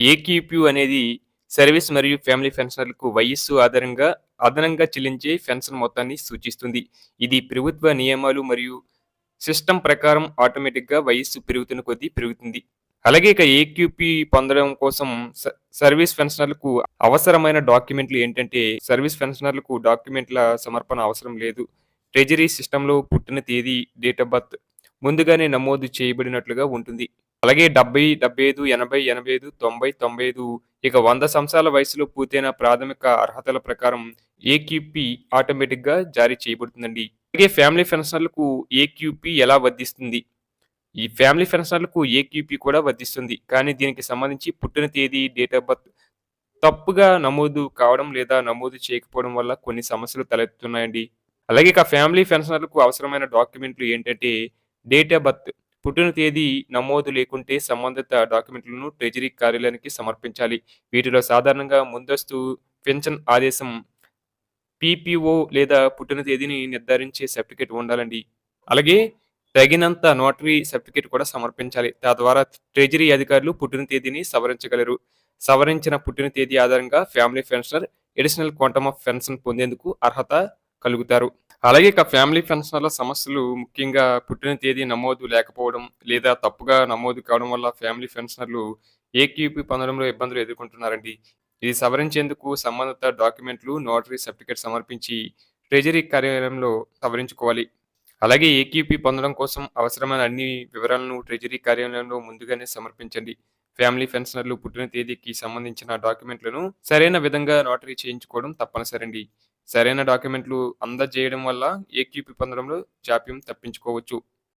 AQP అనేది service మరియు family పెన్షనర్లకు వయస్సు ఆధారంగా అదనంగా చెల్లించే పెన్షన్ మొత్తాన్ని సూచిస్తుంది. ఇది ప్రభుత్వ నియమాలు మరియు సిస్టమ్ ప్రకారం ఆటోమేటిక్గా వయస్సు పెరుగుతున్న కొద్దీ పెరుగుతుంది. అలాగే ఇక ఏక్యూపీ పొందడం కోసం సర్వీస్ పెన్షనర్లకు అవసరమైన డాక్యుమెంట్లు ఏంటంటే సర్వీస్ పెన్షనర్లకు డాక్యుమెంట్ల సమర్పణ అవసరం లేదు. ట్రెజరీ సిస్టంలో పుట్టిన తేదీ డేట్ ఆఫ్ బర్త్ ముందుగానే నమోదు చేయబడినట్లుగా ఉంటుంది. అలాగే డెబ్బై డెబ్బై ఐదు ఎనభై ఎనభై ఐదు తొంభై తొంభై ఐదు ఇక వంద సంవత్సరాల వయసులో పూర్తయిన ప్రాథమిక అర్హతల ప్రకారం ఏక్యూపీ ఆటోమేటిక్గా జారీ చేయబడుతుందండి. అలాగే ఫ్యామిలీ పెన్షనర్లకు ఏక్యూపీ ఎలా వర్ధిస్తుంది ఈ ఫ్యామిలీ పెన్షనర్లకు ఏక్యూపీ కూడా వర్ధిస్తుంది కానీ దీనికి సంబంధించి పుట్టిన తేదీ డేట్ ఆఫ్ బర్త్ తప్పుగా నమోదు కావడం లేదా నమోదు చేయకపోవడం వల్ల కొన్ని సమస్యలు తలెత్తున్నాయండి అలాగే ఇక ఫ్యామిలీ పెన్షనర్లకు అవసరమైన డాక్యుమెంట్లు ఏంటంటే డేట్ ఆఫ్ బర్త్ పుట్టిన తేదీ నమోదు లేకుంటే సంబంధిత డాక్యుమెంట్లను ట్రెజరీ కార్యాలయానికి సమర్పించాలి. వీటిలో సాధారణంగా ముందస్తు పెన్షన్ ఆదేశం పీపీఓ లేదా పుట్టిన తేదీని నిర్ధారించే సర్టిఫికేట్ ఉండాలండి. అలాగే తగినంత నోటరీ సర్టిఫికేట్ కూడా సమర్పించాలి. తద్వారా ట్రెజరీ అధికారులు పుట్టిన తేదీని సవరించగలరు. సవరించిన పుట్టిన తేదీ ఆధారంగా family pensioner additional quantum of pension పొందేందుకు అర్హత కలుగుతారు. అలాగే ఇక ఫ్యామిలీ పెన్షనర్ల సమస్యలు ముఖ్యంగా పుట్టిన తేదీ నమోదు లేకపోవడం లేదా తప్పుగా నమోదు కావడం వల్ల ఫ్యామిలీ పెన్షనర్లు ఏక్యూపీ పొందడంలో ఇబ్బందులు ఎదుర్కొంటున్నారండి. ఇది సవరించేందుకు సంబంధిత డాక్యుమెంట్లు నోటరీ సర్టిఫికేట్ సమర్పించి ట్రెజరీ కార్యాలయంలో సవరించుకోవాలి. అలాగే ఏక్యూపీ పొందడం కోసం అవసరమైన అన్ని వివరాలను ట్రెజరీ కార్యాలయంలో ముందుగానే సమర్పించండి. ఫ్యామిలీ పెన్షనర్లు పుట్టిన తేదీకి సంబంధించిన డాక్యుమెంట్లను సరైన విధంగా నోటరీ చేయించుకోవడం తప్పనిసరండి. సరైన డాక్యుమెంట్లు అందజేయడం వల్ల ఏక్యూపీ పొందడంలో జాప్యం తప్పించుకోవచ్చు.